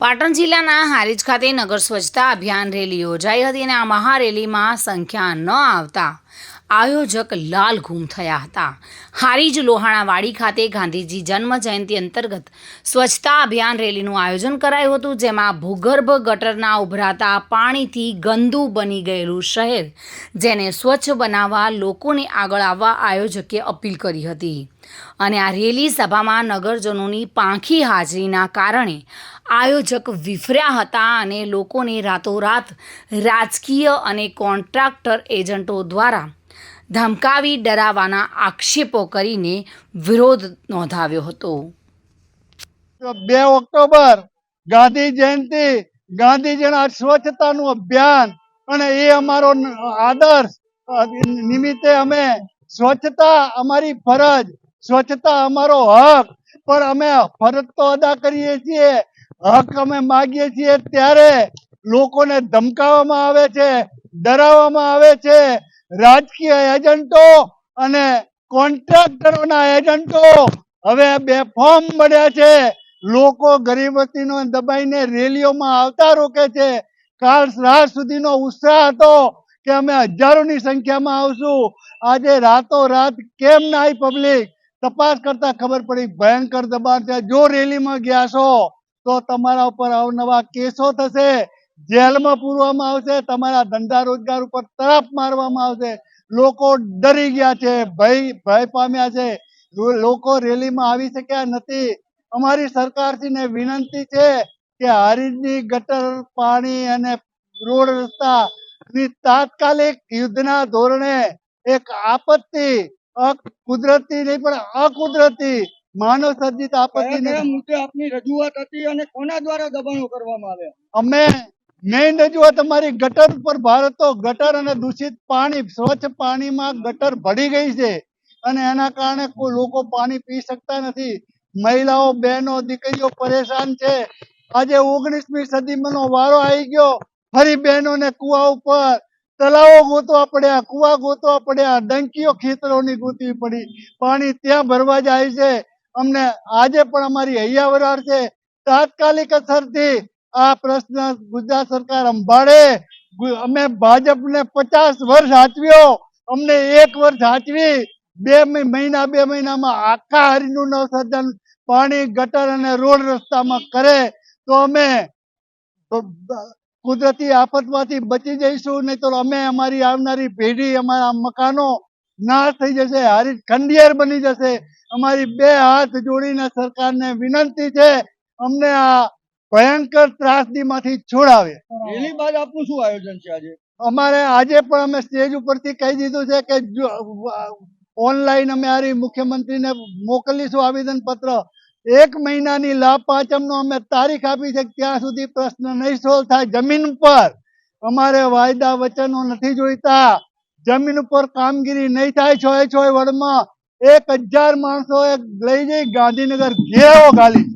પાટણ જિલ્લાના હારીજ ખાતે નગર સ્વચ્છતા અભિયાન રેલી યોજાઈ હતી અને આ મહારેલીમાં સંખ્યા ન આવતા આયોજક લાલ ગુમ થયા હતા. હારીજ લોહાણાવાડી ખાતે ગાંધીજી જન્મ જયંતિ અંતર્ગત સ્વચ્છતા અભિયાન રેલીનું આયોજન કરાયું હતું, જેમાં ભૂગર્ભ ગટરના ઉભરાતા પાણીથી ગંદુ બની ગયેલું શહેર, જેને સ્વચ્છ બનાવવા લોકોને આગળ આવવા આયોજકે અપીલ કરી હતી. અને આ રેલી સભામાં નગરજનોની પાંખી હાજરીના કારણે આયોજક વિફર્યા હતા અને લોકોને રાતોરાત રાજકીય અને કોન્ટ્રાક્ટર એજન્ટો દ્વારા ધમકાવી ડરાવવાના આક્ષેપો કરીને વિરોધ નોંધાવ્યો હતો. બે ઓક્ટોબર, ગાંધી જયંતિ, ગાંધીજીના સ્વચ્છતાનું અભિયાન અને એ અમારો આદર્શ નિમિત્તે અમે સ્વચ્છતા અમારી ફરજ, સ્વચ્છતા અમારો હક, પણ અમે ફરજ તો અદા કરીએ છીએ, હક અમે માગીએ છીએ, ત્યારે લોકોને ધમકાવવામાં આવે છે, ડરાવવામાં આવે છે રાજકીય એજન્ટો અને કોન્ટ્રાક્ટરોના એજન્ટો. હવે બેફામ બન્યા છે. લોકો ગરીબતીનો દબાઈને રેલીઓમાં આવતા રોકે છે. કાલ રાત સુધીનો ઉત્સાહ હતો કે અમે હજારોની સંખ્યામાં આવશું. આજે રાતો રાત કેમ ના પબ્લિક? તપાસ કરતા ખબર પડી, ભયંકર દબાણ છે. જો રેલીમાં ગયા છો, તો તમારા ઉપર અવનવા કેસો થશે. જેલમાં પૂરવામાં આવશે તમારા ધંધા રોજગાર ઉપર તરફ મારવામાં આવશે. લોકો ડરી ગયા છે ભય ભય પામ્યા છે. લોકો રેલીમાં આવી શક્યા નથી. અમારી સરકારશ્રીને વિનંતી છે કે હારીજની ગટર પાણી અને રોડ રસ્તા ની તાત્કાલિક યુદ્ધના ધોરણે એક આપત્તિ કુદરતી નહીં પણ અકુદરતી માનવ સર્જિત આપત્તિ મુદ્દે આપની રજૂઆત હતી અને કોના દ્વારા દબાણો કરવામાં આવ્યા? અમે મેઇન રજૂઆત અમારી ગટર પર ભારતો ગટર અને દૂષિત પાણી, સ્વચ્છ પાણીમાં ગટર ભળી ગઈ છે. અને એના કારણે કોઈ લોકો પાણી પી શકતા નથી. મહિલાઓ, બહેનો, દીકરીઓ પરેશાન છે. આજે ઓગણીસમી સદીમાંનો વારો આવી ગયો. ફરી બહેનોને કુવા ઉપર તલાવો ગોતવા પડ્યા, કુવા ગોતવા પડ્યા, ડંકીઓ ખેતરોની ગોતવી પડી. પાણી ત્યાં ભરવા જાય છે. અમને આજે પણ અમારી હૈયાવરાર છે. તાત્કાલિક અસરથી આ પ્રશ્ન ગુજરાત સરકાર સંભાળે અમે અમે ભાજપને પચાસ વર્ષ હાચવ્યો અમને એક વર્ષ હાચવી બે મહિના, બે મહિનામાં આખા હરિનું નવસર્જન પાણી, ગટર અને રોડ રસ્તામાં કરે. તો અમે કુદરતી આફતમાંથી બચી જઈશું. નહીં તો અમે અમારી આવનારી પેઢી, અમારા મકાનો નાશ થઈ જશે. હારી ખંડિયાર બની જશે. અમારી બે હાથ જોડીને સરકારને વિનંતી છે. અમને આ ભયંકર ત્રાસદીમાંથી છોડાવે રેલી બાદ આપનું શું આયોજન છે આજે? અમારે આજે પણ અમે સ્ટેજ ઉપરથી કહી દીધું છે કે ઓનલાઈન અમે હારી મુખ્યમંત્રીને મોકલીશું આવેદન પત્ર એક મહિનાની લાભ પાંચમનો અમે તારીખ આપી છે ત્યાં સુધી પ્રશ્ન નહીં સોલ્વ થાય. જમીન ઉપર અમારે વાયદા વચનો નથી જોઈતા. જમીન ઉપર કામગીરી નહીં થાય છોય છોય વડમાં એક હજાર માણસો લઈ જઈ ગાંધીનગર ઘેરો ગાલીશું